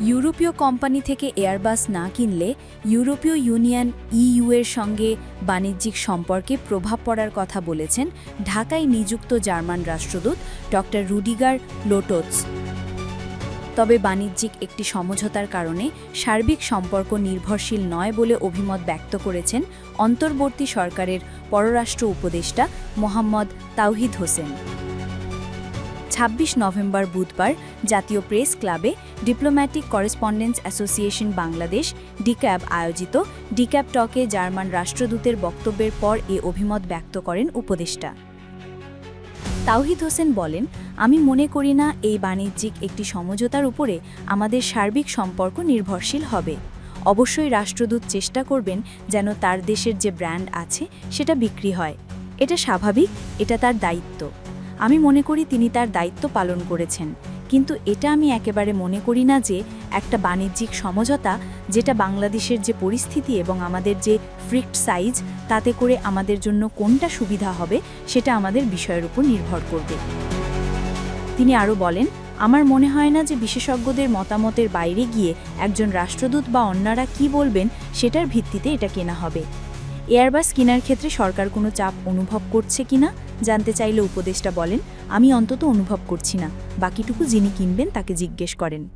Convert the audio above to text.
ইউরোপীয় কোম্পানি থেকে এয়ারবাস না কিনলে ইউরোপীয় ইউনিয়ন ইইউ এর সঙ্গে বাণিজ্যিক সম্পর্কে প্রভাব পড়ার কথা বলেছেন ঢাকায় নিযুক্ত জার্মান রাষ্ট্রদূত ড রুডিগার লোটোৎস। তবে বাণিজ্যিক একটি সমঝোতার কারণে সার্বিক সম্পর্ক নির্ভরশীল নয় বলে অভিমত ব্যক্ত করেছেন অন্তর্বর্তী সরকারের পররাষ্ট্র উপদেষ্টা মোহাম্মদ তাওহিদ হোসেন। ছাব্বিশ নভেম্বর বুধবার জাতীয় প্রেস ক্লাবে diplomatic correspondents association Bangladesh, DCAB আয়োজিত ডিক্যাব টকে জার্মান রাষ্ট্রদূতের বক্তব্যের পর এ অভিমত ব্যক্ত করেন উপদেষ্টা। তাওহিদ হোসেন বলেন, আমি মনে করি না এই বাণিজ্যিক একটি সমঝোতার উপরে আমাদের সার্বিক সম্পর্ক নির্ভরশীল হবে। অবশ্যই রাষ্ট্রদূত চেষ্টা করবেন যেন তার দেশের যে ব্র্যান্ড আছে সেটা বিক্রি হয়। এটা স্বাভাবিক, এটা তার দায়িত্ব। আমি মনে করি তিনি তার দায়িত্ব পালন করেছেন। কিন্তু এটা আমি একেবারে মনে করি না যে একটা বাণিজ্যিক সমঝোতা যেটা বাংলাদেশের যে পরিস্থিতি এবং আমাদের যে ফ্রিক্ট সাইজ, তাতে করে আমাদের জন্য কোনটা সুবিধা হবে সেটা আমাদের বিষয়ের উপর নির্ভর করবে। তিনি আরও বলেন, আমার মনে হয় না যে বিশেষজ্ঞদের মতামতের বাইরে গিয়ে একজন রাষ্ট্রদূত বা অন্যরা কি বলবেন সেটার ভিত্তিতে এটা কেনা হবে। এয়ারবাস কেনার ক্ষেত্রে সরকার কোনো চাপ অনুভব করছে কিনা, জানতে চাইলে উপদেষ্টা বলেন, আমি অন্তত অনুভব করছি না। বাকিটুকু যিনি কিনবেন তাকে জিজ্ঞেস করেন।